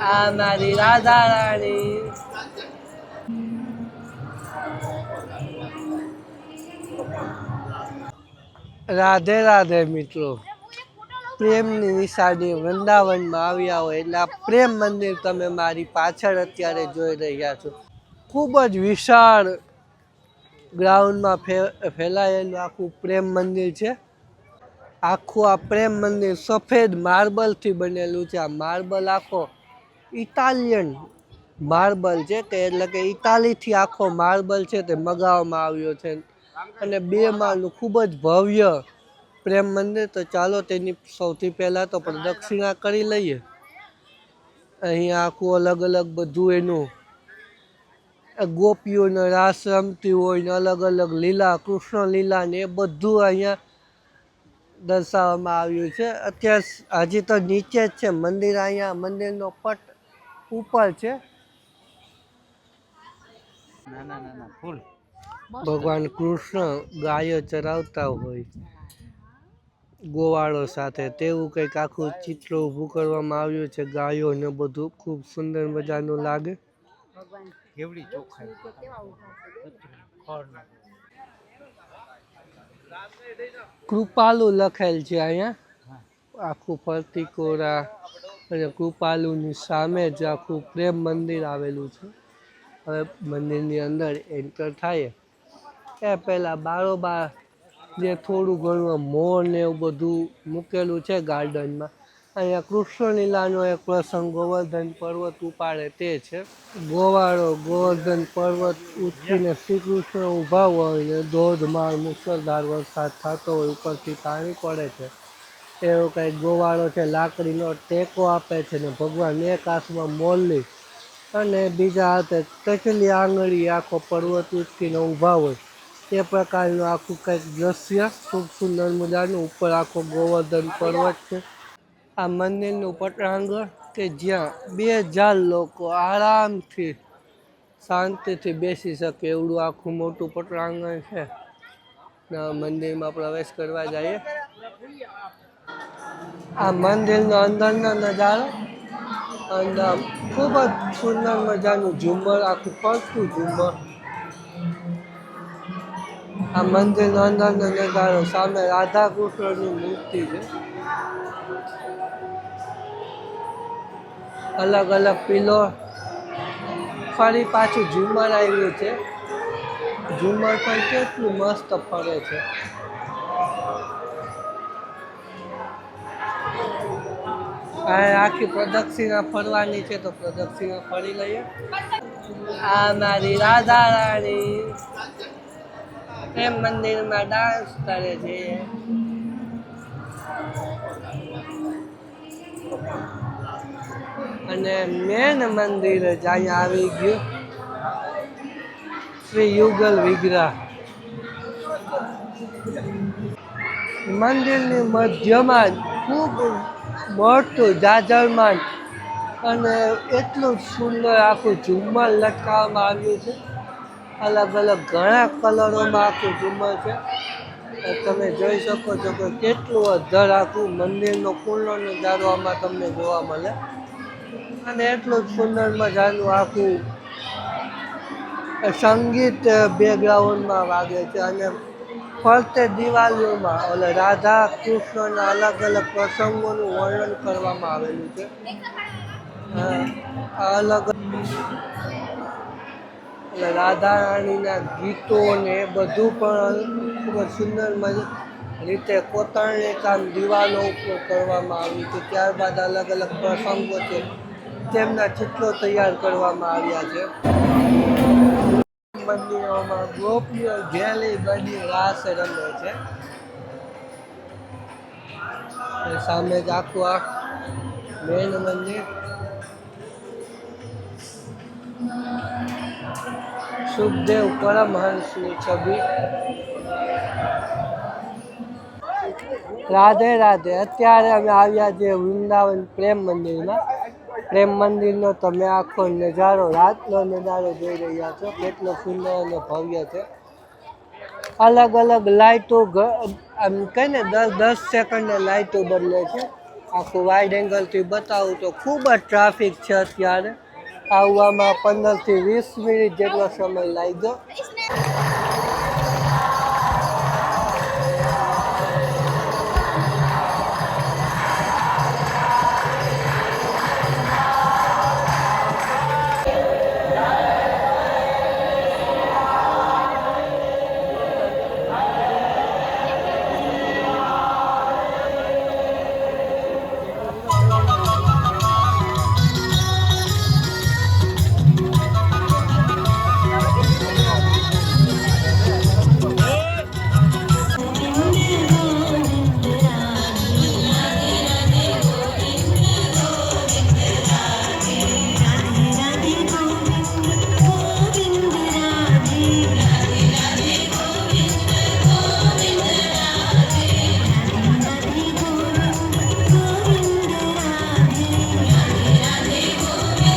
આ મારી રાધા રાણી. રાધે રાધે મિત્રો, પ્રેમની નિશાની વૃંદાવનમાં આવ્યા હોય એટલે આ પ્રેમ મંદિર તમે મારી પાછળ અત્યારે જોઈ રહ્યા છો. ખૂબ જ વિશાળ ગ્રાઉન્ડમાં ફે- ફેલાયેલું આખું પ્રેમ મંદિર છે. આખું આ પ્રેમ મંદિર સફેદ માર્બલથી બનેલું છે. આ માર્બલ આખો ઇટાલિયન માર્બલ છે કે એટલે કે ઇટાલીથી આખો માર્બલ છે તે મગાવવામાં આવ્યો છે. અને બે માળનું ખૂબ જ ભવ્ય પ્રેમ મંદિર. તો ચાલો તેની સૌથી પહેલાં તો પ્રદક્ષિણા કરી લઈએ. અહીંયા આખું અલગ અલગ બધું એનું. ગોપીઓને રાસ રમતી હોય ને અલગ અલગ લીલા, કૃષ્ણ લીલા ને એ બધું અહીંયા દર્શાવવામાં આવ્યું છે. અત્યારે હજી તો નીચે જ છે મંદિર. અહીંયા મંદિરનો પટ ઉપર છે. ના ના ના ના ફૂલ. ભગવાન કૃષ્ણ ગાયો ચરાવતા હોય ગોવાળો સાથે તેવું કંઈક આખું ચિત્ર ઊભું કરવામાં આવ્યું છે. ગાયો ને બધું ખૂબ સુંદર મજાનું લાગે. કેવડી ચોખાઈ. કૃપાલુ લખેલ છે અહીંયા. આખું ફરતી કોરા અને કૃપાલુની સામે જ આખું પ્રેમ મંદિર આવેલું છે. હવે મંદિરની અંદર એન્ટર થાય. એ પહેલાં બારોબાર જે થોડું ઘણું મોર ને એવું બધું મૂકેલું છે ગાર્ડનમાં. અહીંયા કૃષ્ણ લીલાનો એક પ્રસંગ, ગોવર્ધન પર્વત ઉપાડે તે છે. ગોવાળો, ગોવર્ધન પર્વત ઉઠીને શ્રી કૃષ્ણ ઊભા હોય ને ધોધમાર મુસળધાર વરસાદ થતો હોય ઉપરથી પાણી પડે છે. એવો કંઈક ગોવાળો છે, લાકડીનો ટેકો આપે છે ને ભગવાન એક હાથમાં મોરલી અને બીજા હાથે તચલી આંગળી, આખો પર્વત ઉચકીને ઊભા હોય. એ પ્રકારનું આખું કંઈક દ્રશ્ય ખૂબ સુંદર મજાનું. ઉપર આખો ગોવર્ધન પર્વત છે. આ મંદિરનું પટાંગણ કે જ્યાં બે હજાર લોકો આરામથી શાંતિથી બેસી શકે એવડું આખું મોટું પટાંગણ છે. મંદિરમાં પ્રવેશ કરવા જઈએ. આ મંદિરનો અંદરનો નજારો અને ખૂબ જ સુંદર મજાનું ઝુમ્મર, આખું ફરતું ઝુમ્મર. આ મંદિરનો અંદરનો નજારો સામે રાધા કૃષ્ણની મૂર્તિ છે. અલગ અલગ પીલો ફરી પાછું ઝુમ્મર આવ્યું છે. ઝુમ્મર પણ કેટલું મસ્ત ફરે છે. આખી પ્રદક્ષિણા ફરવાની છે તો પ્રદક્ષિણા ફરી લઈએ. આ મારી રાધા રાણી. પ્રેમ મંદિરમાં ડાન્સ કરે છે. અને મેન મંદિર જ અહીંયા આવી ગયું. શ્રી યુગલ વિગ્રહ. મંદિરની મધ્યમાં ખૂબ મોટું જાજરમાન અને એટલું જ સુંદર આખું ઝુમ્મર લટકાવવામાં આવ્યું છે. અલગ અલગ ઘણા કલરોમાં આખું ઝુમ્મર છે. તમે જોઈ શકો છો કે કેટલું અધર આખું મંદિરનો કુંડો નજારો તમને જોવા મળે. અને એટલું જ સુંદર મજાનું આખું સંગીત બેકગ્રાઉન્ડમાં વાગે છે અને ફરતે દિવાલીઓમાં ઓલે રાધા કૃષ્ણના અલગ અલગ પ્રસંગોનું વર્ણન કરવામાં આવેલું છે. અલગ એટલે રાધા રાણીના ગીતો ને બધું પણ ખૂબ જ સુંદર રીતે કોતરણી કામ દિવાલો ઉપર કરવામાં આવ્યું છે. ત્યારબાદ અલગ અલગ પ્રસંગો છે. તેમના ચિત્રો તૈયાર કરવામાં આવ્યા છે. મંદિરોમાં ગોપીઓ ઘેલી બધી રાસ રમે છે. સામે જ આખું આ મેન મંદિર. સુખદેવ પરમહંસની છબી. રાધે રાધે, અત્યારે અમે આવ્યા છીએ વૃંદાવન પ્રેમ મંદિરમાં. પ્રેમ મંદિરનો તમે આખો નજારો, રાતનો નજારો જોઈ રહ્યા છો. કેટલો સુંદર અને ભવ્ય છે. અલગ અલગ લાઇટો આમ કહે ને, દસ દસ સેકન્ડે લાઇટો બદલે છે. આખું વાઇડ એંગલથી બતાવું તો ખૂબ જ ટ્રાફિક છે અત્યારે. આવવામાં પંદરથી વીસ મિનિટ જેટલો સમય લાગ્યો.